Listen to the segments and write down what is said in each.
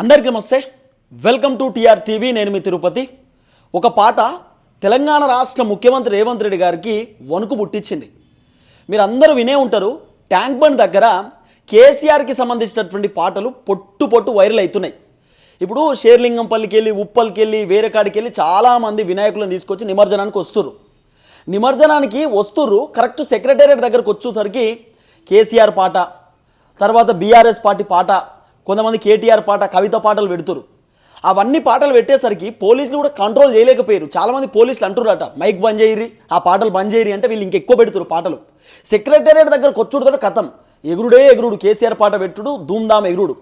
అందరికీ నమస్తే. Welcome to TR TV. నేను మీ తిరుపతి. ఒక పాట తెలంగాణ రాష్ట్ర ముఖ్యమంత్రి రేవంత్ రెడ్డి గారికి వణుకు పుట్టించింది. మీరు అందరూ వినే ఉంటారు ట్యాంక్ బండ్ దగ్గర కేసీఆర్కి సంబంధించినటువంటి పాటలు పొట్టు పొట్టు వైరల్ అవుతున్నాయి. ఇప్పుడు షేర్లింగంపల్లికి వెళ్ళి ఉప్పల్కి వెళ్ళి వేరే కాడికి వెళ్ళి చాలామంది వినాయకులను తీసుకొచ్చి నిమజ్జనానికి వస్తుర్రు. నిమజ్జనానికి వస్తుర్రు కరెక్ట్ సెక్రటేరియట్ దగ్గరకు వచ్చేసరికి కేసీఆర్ పాట తర్వాత బీఆర్ఎస్ పార్టీ పాట కొంతమంది కేటీఆర్ పాట కవిత పాటలు పెడుతురు. అవన్నీ పాటలు పెట్టేసరికి పోలీసులు కూడా కంట్రోల్ చేయలేకపోయారు. చాలామంది పోలీసులు అంటున్నారట మైక్ బంద్ చేయరి ఆ పాటలు బంద్ చేయరి అంటే వీళ్ళు ఇంకెక్కువ పెడుతురు పాటలు. సెక్రటేరియట్ దగ్గర వచ్చుడుతో కథం. ఎగురుడే ఎగురుడు కేసీఆర్ పాట పెట్టుడు ధూమ్ధామ్ ఎగురుడు.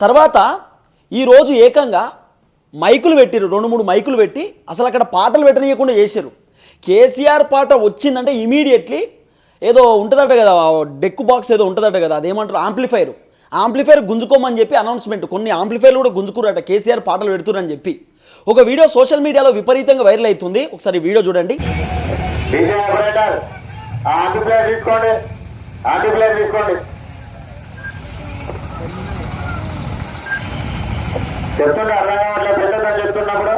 తర్వాత ఈరోజు ఏకంగా మైకులు పెట్టిరు రెండు మూడు మైకులు పెట్టి అసలు అక్కడ పాటలు పెట్టనీయకుండా చేశారు కేసీఆర్ పాట వచ్చిందంటే ఇమీడియట్లీ ఏదో ఉంటుందట కదా డెక్ బాక్స్ ఏదో ఉంటుందట కదా అదేమంటారు ఆంప్లిఫైర్. ఆంప్లిఫైర్ గుంజుకోమని చెప్పి అనౌన్స్మెంట్ కొన్ని ఆంప్లిఫైర్లు కూడా గుంజుకురట కేసీఆర్ పాటలు పెడుతురని చెప్పి. ఒక వీడియో సోషల్ మీడియాలో విపరీతంగా వైరల్ అవుతుంది. ఒకసారి వీడియో చూడండి. డీజే అర్థం కావట్లేదు పెద్దదని చెప్తున్నప్పుడు.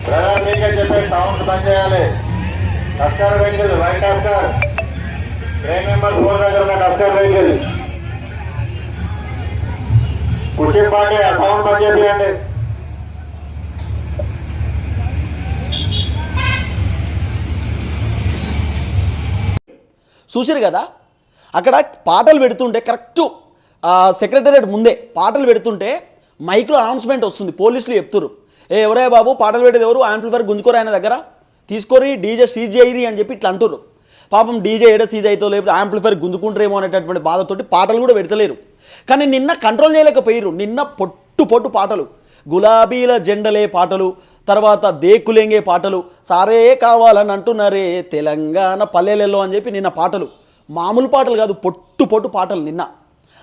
బ్రదర్ మీకే చెప్పే సౌండ్ బంద్ చేయాలి అస్కర్ వెహికల్ వైట్ అస్కర్ ట్రైన్ నెంబర్ ఫోర్ దగ్గర ఉన్న అస్కర్ వెహికల్ కుర్చీ పార్టీ ఆ బంద్ చేయండి చూసారు కదా? అక్కడ పాటలు పెడుతుంటే కరెక్ట్ సెక్రటరేట్ ముందే పాటలు పెడుతుంటే మైక్లో అనౌన్స్మెంట్ వస్తుంది పోలీసులు చెప్తురు ఏ ఎవరే బాబు పాటలు పెట్టేది ఎవరు? యాంప్లిఫైర్ గుంజుకోరు ఆయన దగ్గర? తీసుకొని డీజే సీజ్ చేయరి అని చెప్పి ఇట్లా అంటుర్రు. పాపం డీజే ఏడ సీజ్ అవుతో లేకపోతే యాంప్లిఫైర్ గుంజుకుంటారేమో అనేటటువంటి బాధతోటి పాటలు కూడా పెడతలేరు. కానీ నిన్న కంట్రోల్ చేయలేకపోయారు నిన్న పొట్టు పొట్టు పాటలు. గులాబీల జెండలే పాటలు తర్వాత దేకులెంగే పాటలు. సారే కావాలని అంటున్నారే తెలంగాణ పల్లెలలో అని చెప్పి నిన్న పాటలు. మామూలు పాటలు కాదు పొట్టు పొట్టు పాటలు నిన్న.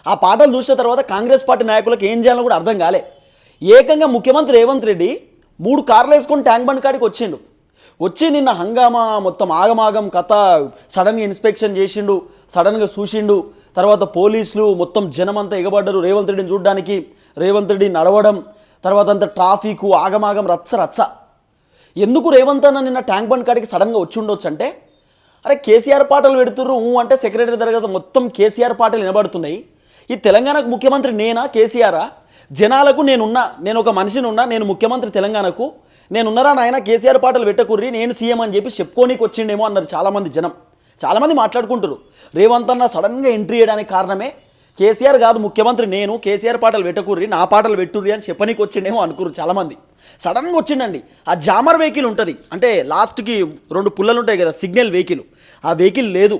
ఆ పాటలు చూసిన తర్వాత కాంగ్రెస్ పార్టీ నాయకులకు ఏం చేయాలో కూడా అర్థం కాలే. ఏకంగా ముఖ్యమంత్రి రేవంత్ రెడ్డి మూడు కార్లు వేసుకొని ట్యాంక్ బండ్ కాడికి వచ్చిండు. వచ్చి నిన్న హంగామా మొత్తం ఆగమాగం కథ సడన్గా ఇన్స్పెక్షన్ చేసిండు సడన్గా చూసిండు. తర్వాత పోలీసులు మొత్తం జనమంతా ఎగబడ్డరు రేవంత్ రెడ్డిని చూడడానికి. రేవంత్ రెడ్డి నడవడం తర్వాత అంత ట్రాఫిక్ ఆగమాగం రచ్చ రచ్చ. ఎందుకు రేవంత్ అన్న నిన్న ట్యాంక్ బండ్ కాడికి సడన్గా వచ్చి ఉండొచ్చు అంటే అరే కేసీఆర్ పాటలు పెడుతుర్రు ఊ అంటే సెక్రటరీ తరగతి మొత్తం కేసీఆర్ పాటలు వినబడుతున్నాయి. ఈ తెలంగాణకు ముఖ్యమంత్రి నేనా కేసీఆరా? జనాలకు నేనున్నా నేను ఒక మనిషిని ఉన్నా నేను ముఖ్యమంత్రి తెలంగాణకు. నేనున్నరా నాయన? కేసీఆర్ పాటలు పెట్టకుర్రి నేను సీఎం అని చెప్పి చెప్పుకోనీకి వచ్చిండేమో అన్నారు చాలామంది జనం. చాలామంది మాట్లాడుకుంటారు రేవంత్ అన్న సడన్గా ఎంట్రీ చేయడానికి కారణమే కేసీఆర్ కాదు ముఖ్యమంత్రి నేను. కేసీఆర్ పాటలు పెట్టకుర్రి నా పాటలు పెట్టుర్రి అని చెప్పనీకి వచ్చిండేమో అనుకురు చాలామంది. సడన్గా వచ్చిండండి. ఆ జామర్ వెహికల్ ఉంటుంది. అంటే లాస్ట్కి రెండు పుల్లలు ఉంటాయి కదా సిగ్నల్ వెహికల్. ఆ వెహికల్ లేదు.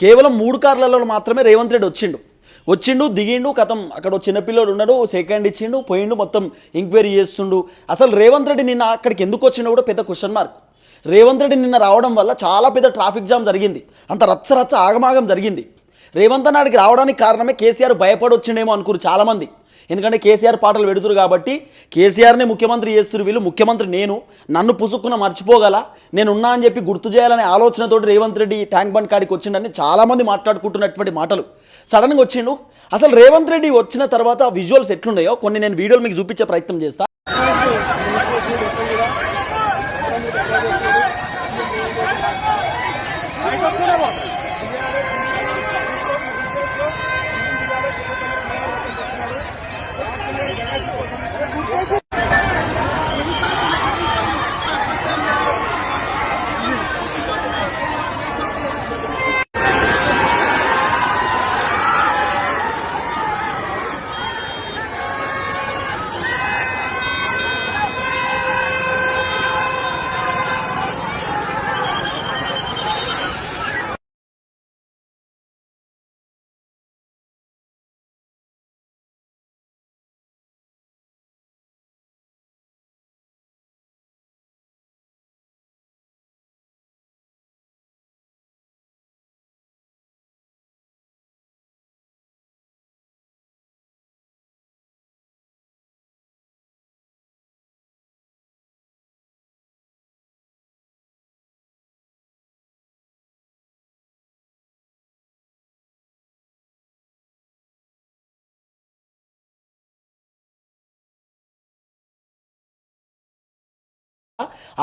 కేవలం మూడు కార్లలో మాత్రమే రేవంత్ రెడ్డి వచ్చిండు. వచ్చిండు దిగిండు కథం అక్కడ చిన్నపిల్లడు ఉన్నాడు సెకండ్ ఇచ్చిండు పోయిండు మొత్తం ఎంక్వైరీ చేస్తుండు. అసలు రేవంత్ రెడ్డి నిన్న అక్కడికి ఎందుకు వచ్చిండో కూడా పెద్ద క్వశ్చన్ మార్క్ రేవంత్ రెడ్డి నిన్న రావడం వల్ల చాలా పెద్ద ట్రాఫిక్ జామ్ జరిగింది. అంత రచ్చ రచ్చ ఆగమాగం జరిగింది. రేవంత్ నాడికి రావడానికి కారణమే కేసీఆర్ భయపడి వచ్చిండేమో అనుకురు చాలామంది. ఎందుకంటే కేసీఆర్ పాటలు పెడుతురు కాబట్టి కేసీఆర్ని ముఖ్యమంత్రి చేస్తురు వీళ్ళు. ముఖ్యమంత్రి నేను. నన్ను పుసుక్కున మర్చిపోగల. నేను ఉన్నా అని చెప్పి గుర్తు చేయాలనే ఆలోచనతోటి రేవంత్ రెడ్డి ట్యాంక్ బండ్ కాడికి వచ్చిండని చాలామంది మాట్లాడుకుంటున్నటువంటి మాటలు. సడన్గా వచ్చిండు. అసలు రేవంత్ రెడ్డి వచ్చిన తర్వాత విజువల్స్ ఎట్లున్నాయో కొన్ని నేను వీడియోలు మీకు చూపించే ప్రయత్నం చేస్తా.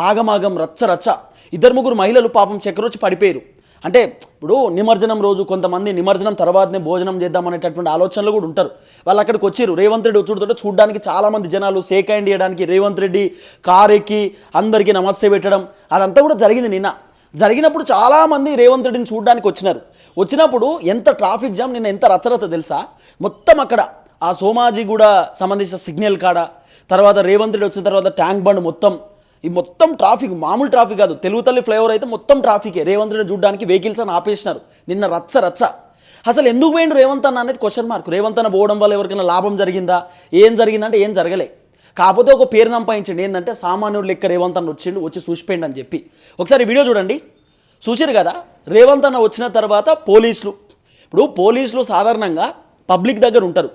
ఆగమాగం రచ్చ రచ్చ. ఇద్దరు ముగ్గురు మహిళలు పాపం చక్రొచ్చి పడిపోయారు. అంటే ఇప్పుడు నిమజ్జనం రోజు కొంతమంది నిమజ్జనం తర్వాతనే భోజనం చేద్దాం అనేటటువంటి ఆలోచనలు కూడా ఉంటారు. వాళ్ళు అక్కడికి వచ్చారు. రేవంత్ రెడ్డి వచ్చుడుతో చూడడానికి చాలామంది జనాలు సేక్ హ్యాండ్ చేయడానికి రేవంత్ రెడ్డి కార్ ఎక్కి అందరికీ నమస్తే పెట్టడం అదంతా కూడా జరిగింది నిన్న. జరిగినప్పుడు చాలామంది రేవంత్ రెడ్డిని చూడడానికి వచ్చినారు. వచ్చినప్పుడు ఎంత ట్రాఫిక్ జామ్ నిన్న ఎంత రచ్చరత తెలుసా? మొత్తం అక్కడ ఆ సోమాజిగూడ సంబంధించిన సిగ్నల్ కాడ తర్వాత రేవంత్ రెడ్డి వచ్చిన తర్వాత ట్యాంక్ బండ్ మొత్తం ఈ మొత్తం ట్రాఫిక్ మామూలు ట్రాఫిక్ కాదు. తెలుగు తల్లి ఫ్లైఓవర్ అయితే మొత్తం ట్రాఫికే. రేవంత్ రెడ్డి చూడడానికి వెహికల్స్ అని ఆపేసినారు. నిన్న రచ్చ రచ్చ. అసలు ఎందుకు పోయిండు రేవంత్ అన్న అనేది క్వశ్చన్ మార్క్ రేవంత్ అన్న పోవడం వల్ల ఎవరికైనా లాభం జరిగిందా? ఏం జరిగిందంటే ఏం జరగలే. కాకపోతే ఒక పేరు సంపాదించండి. ఏంటంటే సామాన్యుడు లెక్క రేవంత్ అన్న వచ్చిండు వచ్చి చూసిపోయిండు అని చెప్పి. ఒకసారి వీడియో చూడండి. చూసారు కదా? రేవంత్ అన్న వచ్చిన తర్వాత పోలీసులు. ఇప్పుడు పోలీసులు సాధారణంగా పబ్లిక్ దగ్గర ఉంటారు.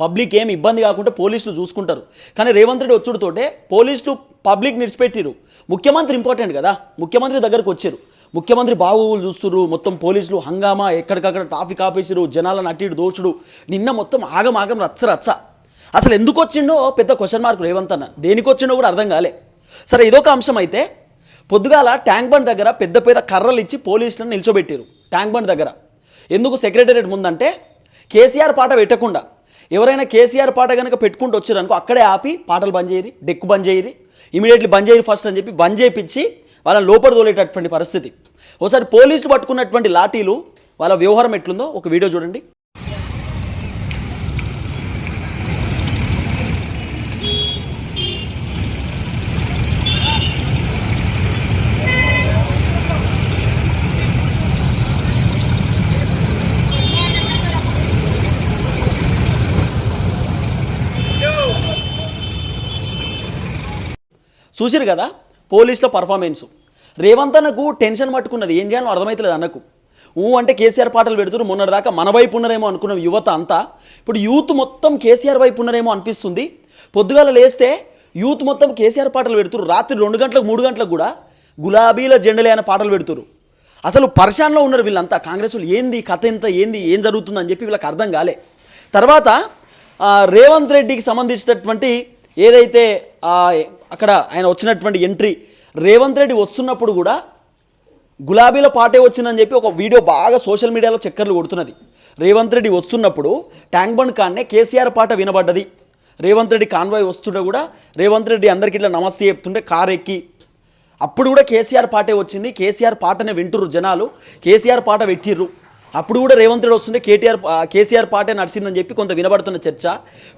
పబ్లిక్ ఏమి ఇబ్బంది కాకుండా పోలీసులు చూసుకుంటారు. కానీ రేవంత్ రెడ్డి వచ్చుడుతోటే పోలీసులు పబ్లిక్ నిడిచిపెట్టిరు. ముఖ్యమంత్రి ఇంపార్టెంట్ కదా. ముఖ్యమంత్రి దగ్గరకు వచ్చారు. ముఖ్యమంత్రి బాగోగులు చూస్తున్నారు మొత్తం పోలీసులు హంగామా ఎక్కడికక్కడ ట్రాఫిక్ ఆపేసిరు జనాలను అటు దోషుడు నిన్న మొత్తం ఆగం ఆగం రచ్చ రచ్చ. అసలు ఎందుకు వచ్చిండో పెద్ద క్వశ్చన్ మార్క్ రేవంత్ దేనికి వచ్చిండో కూడా అర్థం కాలే. సరే ఇదొక అంశం అయితే పొద్దుగాల ట్యాంక్ బండ్ దగ్గర పెద్ద పెద్ద కర్రలు ఇచ్చి పోలీసులను నిల్చోబెట్టారు ట్యాంక్ బండ్ దగ్గర. ఎందుకు సెక్రటేరియట్ ముందంటే కేసీఆర్ పాట పెట్టకుండా ఎవరైనా కేసీఆర్ పాట కనుక పెట్టుకుంటూ వచ్చారు అనుకో అక్కడే ఆపి పాటలు బంద్ చేయరి డెక్కు బంద్ చేయరి ఇమీడియట్లీ బంద్ చేయరు ఫస్ట్ అని చెప్పి బంద్ చేయించి వాళ్ళని లోపల తోలేటటువంటి పరిస్థితి. ఒకసారి పోలీసులు పట్టుకున్నటువంటి లాఠీలు వాళ్ళ వ్యవహారం ఎట్లుందో ఒక వీడియో చూడండి. చూసిరు కదా? పోలీసుల పర్ఫార్మెన్స్. రేవంత్ అన్నకు టెన్షన్ పట్టుకున్నది. ఏం చేయాలో అర్థమవుతలేదు అన్నకు. ఊ అంటే కేసీఆర్ పాటలు పెడుతున్నారు మొన్నటిదాకా. మన వైపు ఉన్నారేమో అనుకున్న యువత అంతా. ఇప్పుడు యూత్ మొత్తం కేసీఆర్ వైపు ఉన్నారేమో అనిపిస్తుంది. పొద్దుగాల లేస్తే యూత్ మొత్తం కేసీఆర్ పాటలు పెడుతున్నారు రాత్రి రెండు గంటలకు మూడు గంటలకు కూడా గులాబీల జెండలే అనే పాటలు పెడుతున్నారు అసలు పర్షాన్లో ఉన్నారు వీళ్ళంతా. కాంగ్రెస్ వాళ్ళు ఏంది? కథ ఎంత? ఏంది? ఏం జరుగుతుందని చెప్పి వీళ్ళకి అర్థం కాలే. తర్వాత రేవంత్ రెడ్డికి సంబంధించినటువంటి ఏదైతే అక్కడ ఆయన వచ్చినటువంటి ఎంట్రీ. రేవంత్ రెడ్డి వస్తున్నప్పుడు కూడా గులాబీల పాటే వచ్చిందని చెప్పి ఒక వీడియో బాగా సోషల్ మీడియాలో చక్కర్లు కొడుతున్నది. రేవంత్ రెడ్డి వస్తున్నప్పుడు ట్యాంక్ బండ్ కాన్నే కేసీఆర్ పాట వినబడ్డది. రేవంత్ రెడ్డి కాన్వాయ్ వస్తుంటే కూడా రేవంత్ రెడ్డి అందరికీ ఇట్లా నమస్తే చెప్తుంటే కార్ ఎక్కి. అప్పుడు కూడా కేసీఆర్ పాటే వచ్చింది. కేసీఆర్ పాటనే వింటుర్రు జనాలు. కేసీఆర్ పాట పెట్టిర్రు. అప్పుడు కూడా రేవంత్ రెడ్డి వస్తుంటే కేటీఆర్ కేసీఆర్ పాటే నడిచిందని చెప్పి కొంత వినబడుతున్న చర్చ.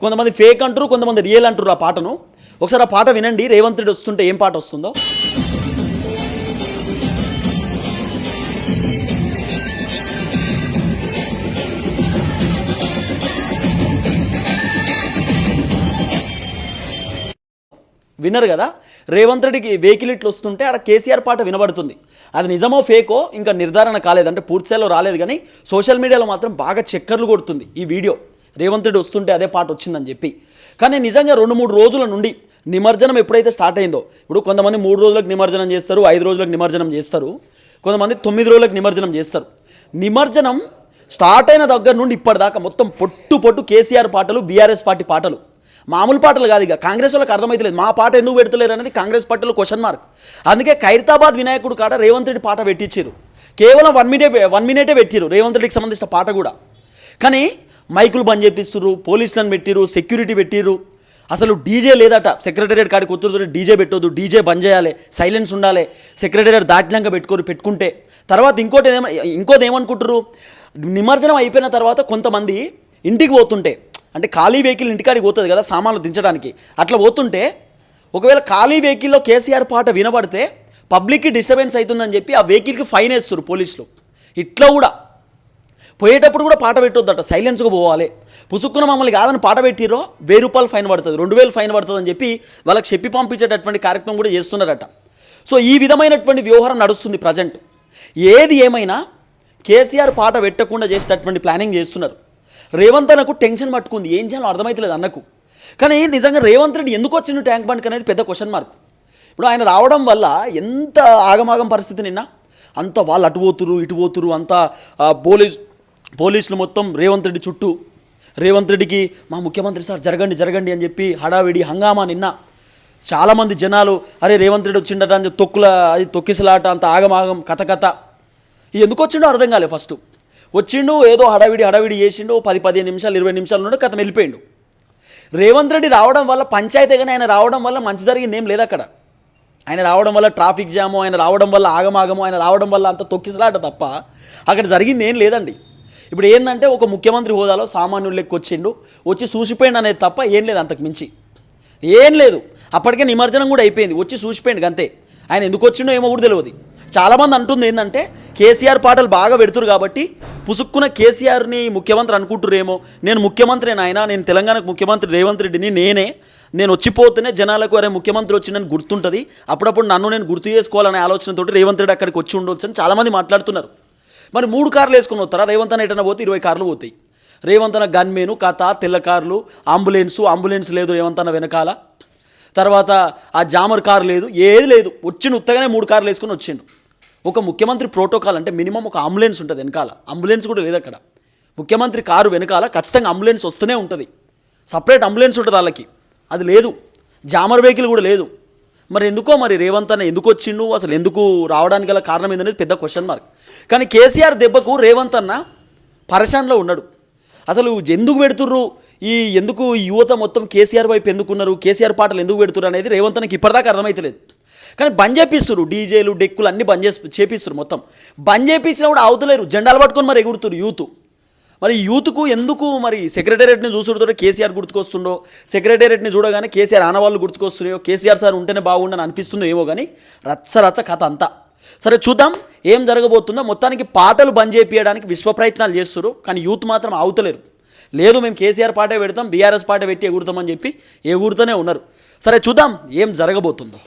కొంతమంది ఫేక్ అంటారు కొంతమంది రియల్ అంటారు ఆ పాటను. ఒకసారి ఆ పాట వినండి. రేవంత్ రెడ్డి వస్తుంటే ఏం పాట వస్తుందో? విన్నారు కదా? రేవంత్ రెడ్డికి వెహికల్ ఇట్లు వస్తుంటే అక్కడ కేసీఆర్ పాట వినబడుతుంది. అది నిజమో ఫేకో ఇంకా నిర్ధారణ కాలేదు అంటే పూర్తి రాలేదు కానీ సోషల్ మీడియాలో మాత్రం బాగా చక్కర్లు కొడుతుంది ఈ వీడియో. రేవంత్ రెడ్డి వస్తుంటే అదే పాట వచ్చిందని చెప్పి. కానీ నిజంగా రెండు మూడు రోజుల నుండి నిమజ్జనం ఎప్పుడైతే స్టార్ట్ అయిందో ఇప్పుడు కొంతమంది మూడు రోజులకు నిమజ్జనం చేస్తారు ఐదు రోజులకు నిమజ్జనం చేస్తారు కొంతమంది తొమ్మిది రోజులకు నిమజ్జనం చేస్తారు. నిమజ్జనం స్టార్ట్ అయిన దగ్గర నుండి ఇప్పటిదాకా మొత్తం పొట్టు పొట్టు కేసీఆర్ పాటలు బీఆర్ఎస్ పార్టీ పాటలు. మామూలు పాటలు కాదు ఇక కాంగ్రెస్ వాళ్ళకి అర్థమైతలేదు. మా పాట ఎందుకు పెడతలేరు అనేది కాంగ్రెస్ పార్టీలో క్వశ్చన్ మార్క్ అందుకే ఖైరతాబాద్ వినాయకుడు కాడ రేవంత్ రెడ్డి పాట పెట్టించారు కేవలం వన్ మినిటే వన్ మినిటే పెట్టిరు రేవంత్ రెడ్డికి సంబంధించిన పాట కూడా. కానీ మైకులు బంద్ చేపిస్తున్నారు పోలీసులను పెట్టిరు సెక్యూరిటీ పెట్టిరు అసలు డీజే లేదట. సెక్రటరియట్ కాడికి కూర్చుంటే డీజే పెట్టొద్దు డీజే బంద్ చేయాలి సైలెన్స్ ఉండాలి సెక్రటరియట్ దాటినాక పెట్టుకోరు పెట్టుకుంటే. తర్వాత ఇంకోటి ఏమ ఇంకోటి ఏమనుకుంటారు నిమజ్జనం అయిపోయిన తర్వాత కొంతమంది ఇంటికి పోతుంటే అంటే ఖాళీ వెహికల్ ఇంటికాడికి పోతుంది కదా సామాన్లు దించడానికి. అట్లా పోతుంటే ఒకవేళ ఖాళీ వెహికల్లో కేసీఆర్ పాట వినబడితే పబ్లిక్కి డిస్టర్బెన్స్ అవుతుందని చెప్పి ఆ వెహికల్కి ఫైన్ వేస్తారు పోలీసులు. ఇట్లా కూడా. పోయేటప్పుడు కూడా పాట పెట్టొద్దట. సైలెన్స్గా పోవాలి. పుసుక్కున మమ్మల్ని కాదని పాట పెట్టిరో వెయ్యి రూపాయలు ఫైన్ పడుతుంది. రెండు వేలు ఫైన్ పడుతుంది అని చెప్పి వాళ్ళకి చెప్పి పంపించేటటువంటి కార్యక్రమం కూడా చేస్తున్నారట. సో ఈ విధమైనటువంటి వ్యవహారం నడుస్తుంది ప్రజెంట్. ఏది ఏమైనా కేసీఆర్ పాట పెట్టకుండా చేసేటటువంటి ప్లానింగ్ చేస్తున్నారు. రేవంత్ అన్నకు టెన్షన్ పట్టుకుంది. ఏం చేయాలో అర్థమవుతలేదు అన్నకు. కానీ నిజంగా రేవంత్ రెడ్డి ఎందుకు వచ్చిండు ట్యాంక్ బండ్కి అనేది పెద్ద క్వశ్చన్ మార్క్ ఇప్పుడు ఆయన రావడం వల్ల ఎంత ఆగమాగం పరిస్థితి నిన్న? అంత వాళ్ళు అటు పోతురు ఇటు పోతురు అంత ఆ, పోలీస్ పోలీసులు మొత్తం రేవంత్ రెడ్డి చుట్టూ రేవంత్ రెడ్డికి మా ముఖ్యమంత్రి సార్ జరగండి జరగండి అని చెప్పి హడావిడి హంగామా నిన్న. చాలామంది జనాలు అరే రేవంత్ రెడ్డి వచ్చిండట అని చెప్పి తొక్కుల అది తొక్కిసలాట అంత ఆగమాగం కథ కథ. ఇది ఎందుకు వచ్చిండో అర్థం కాలే ఫస్ట్. వచ్చిండు ఏదో హడావిడి హడావిడి చేసిండు పది పదిహేను నిమిషాలు ఇరవై నిమిషాలు నుండి కథ వెళ్ళిపోయిండు రేవంత్ రెడ్డి రావడం వల్ల పంచాయతీ కానీ ఆయన రావడం వల్ల మంచి జరిగింది ఏం లేదు అక్కడ. ఆయన రావడం వల్ల ట్రాఫిక్ జాము ఆయన రావడం వల్ల ఆగమాగము ఆయన రావడం వల్ల అంత తొక్కిసలాట తప్ప అక్కడ జరిగింది ఏం లేదండి. ఇప్పుడు ఏంటంటే ఒక ముఖ్యమంత్రి హోదాలో సామాన్యుడు లెక్క వచ్చిండు వచ్చి చూసిపోయిండు అనేది తప్ప ఏం లేదు అంతకు మించి. ఏం లేదు. అప్పటికే నిమజ్జనం కూడా అయిపోయింది. వచ్చి చూసిపోయిండు అంతే ఆయన ఎందుకు వచ్చిండో ఏమో కూడా తెలియదు చాలామంది అంటుంది ఏంటంటే కేసీఆర్ పాటలు బాగా పెడుతురు కాబట్టి పుసుక్కున కేసీఆర్ని ముఖ్యమంత్రి అనుకుంటురేమో. నేను ముఖ్యమంత్రి నాయన నేను తెలంగాణకు ముఖ్యమంత్రి రేవంత్ రెడ్డిని నేనే. నేను వచ్చిపోతేనే జనాలకు అరే ముఖ్యమంత్రి వచ్చిందని గుర్తుంటుంది. అప్పుడప్పుడు నన్ను నేను గుర్తు చేసుకోవాలనే ఆలోచనతో రేవంత్ రెడ్డి అక్కడికి వచ్చి ఉండొచ్చు అని చాలామంది మాట్లాడుతున్నారు. మరి మూడు కార్లు వేసుకొని వస్తారా రేవంత్ అన్న ఎటన్నా పోతే ఇరవై కార్లు పోతాయి. రేవంత్ అన్న గన్మేను కథ తెల్ల కార్లు అంబులెన్సు అంబులెన్స్ లేదు రేవంత్ అన్న వెనకాల. తర్వాత ఆ జామర్ కారు లేదు ఏది లేదు. వచ్చిన ఉత్తగానే మూడు కార్లు వేసుకొని వచ్చిండు. ఒక ముఖ్యమంత్రి ప్రోటోకాల్ అంటే మినిమం ఒక అంబులెన్స్ ఉంటుంది వెనకాల. అంబులెన్స్ కూడా లేదు అక్కడ. ముఖ్యమంత్రి కారు వెనకాల ఖచ్చితంగా అంబులెన్స్ వస్తూనే ఉంటుంది. సపరేట్ అంబులెన్స్ ఉంటుంది వాళ్ళకి. అది లేదు. జామర్ వెహికల్ కూడా లేదు. మరి ఎందుకో మరి రేవంత్ అన్న ఎందుకు వచ్చిండు? అసలు ఎందుకు రావడానికి గల కారణం ఏందనేది పెద్ద క్వశ్చన్ మార్క్ కానీ కేసీఆర్ దెబ్బకు రేవంత్ అన్న పరేషాన్లో ఉన్నాడు. అసలు ఎందుకు పెడుతుర్రు? ఈ ఎందుకు యువత మొత్తం కేసీఆర్ వైపు ఎందుకున్నారు? కేసీఆర్ పాటలు ఎందుకు పెడుతున్నారు అనేది రేవంత్ అన్నకి ఇప్పటిదాకా అర్థమైతలేదు. కానీ బంద్ చేపిస్తారు డీజేలు డెక్కులు అన్నీ బంద్ చేసి చేపిస్తారు మొత్తం. బంద్ చేపించినా కూడా అవుతలేరు జెండాలు పట్టుకొని మరి ఎగురుతురు యూత్. మరి యూత్కు ఎందుకు మరి సెక్రటేరియట్ని చూసుడుతో కేసీఆర్ గుర్తుకొస్తుండో? సెక్రటేరియట్ని చూడగానే కేసీఆర్ ఆనవాళ్ళు గుర్తుకొస్తున్నాయో? కేసీఆర్ సార్ ఉంటేనే బాగుండని అనిపిస్తుందో ఏమో కానీ రచ్చ రచ్చ కథ అంతా. సరే చూద్దాం ఏం జరగబోతుందో. మొత్తానికి పాటలు బంద్ చేపించడానికి విశ్వ ప్రయత్నాలు చేస్తారు కానీ యూత్ మాత్రం ఆవుతలేరు లేదు మేము కేసీఆర్ పాటే పెడతాం బీఆర్ఎస్ పాటే పెట్టి ఎగురుతామని చెప్పి ఎగురుతూనే ఉన్నారు. సరే చూద్దాం ఏం జరగబోతుందో.